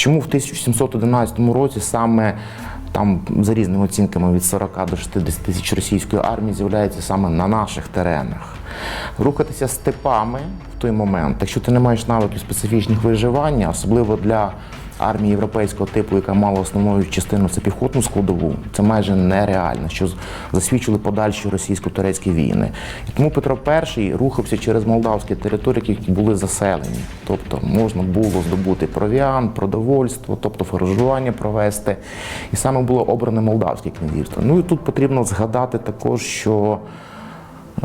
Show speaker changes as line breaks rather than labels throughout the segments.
Чому в 1711 році саме там за різними оцінками від 40 до 60 тисяч російської армії з'являється саме на наших теренах? Рухатися степами в той момент, якщо ти не маєш навиків специфічних виживання, особливо для армії європейського типу, яка мала основною частину це піхотну складову, це майже нереально, що засвідчили подальші російсько-турецькі війни. І тому Петро І рухався через молдавські території, які були заселені. Тобто можна було здобути провіант, продовольство, тобто форажування провести. І саме було обране Молдавське князівство. Ну і тут потрібно згадати також, що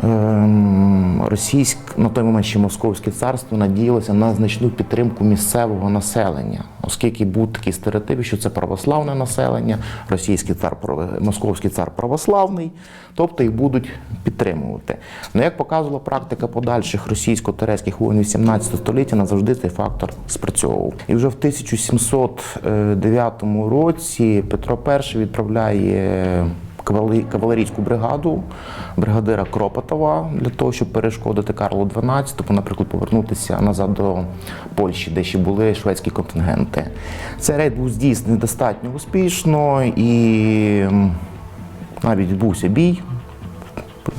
Ем, Російськ на той момент ще Московське царство надіялося на значну підтримку місцевого населення, оскільки був такий стереотип, що це православне населення, російський цар московський цар православний, тобто їх будуть підтримувати. Ну як показувала практика подальших російсько-турецьких воїнів 17 століття, назавжди цей фактор спрацьовував. І вже в 1709 році Петро І відправляє кавалерійську бригаду бригадира Кропотова для того, щоб перешкодити Карлу XII, наприклад, повернутися назад до Польщі, де ще були шведські контингенти. Цей рейд був здійснений достатньо успішно і навіть відбувся бій.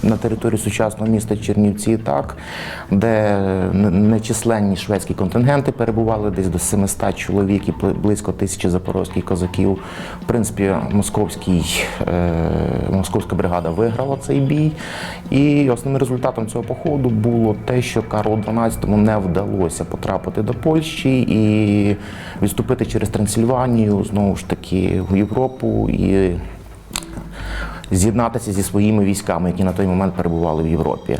На території сучасного міста Чернівці, так, де нечисленні шведські контингенти перебували десь до 700 чоловік і бли- близько тисячі запорозьких козаків. В принципі, московський, е, московська бригада виграла цей бій. І основним результатом цього походу було те, що Карлу XII не вдалося потрапити до Польщі і відступити через Трансильванію знову ж таки в Європу і з'єднатися зі своїми військами, які на той момент перебували в Європі.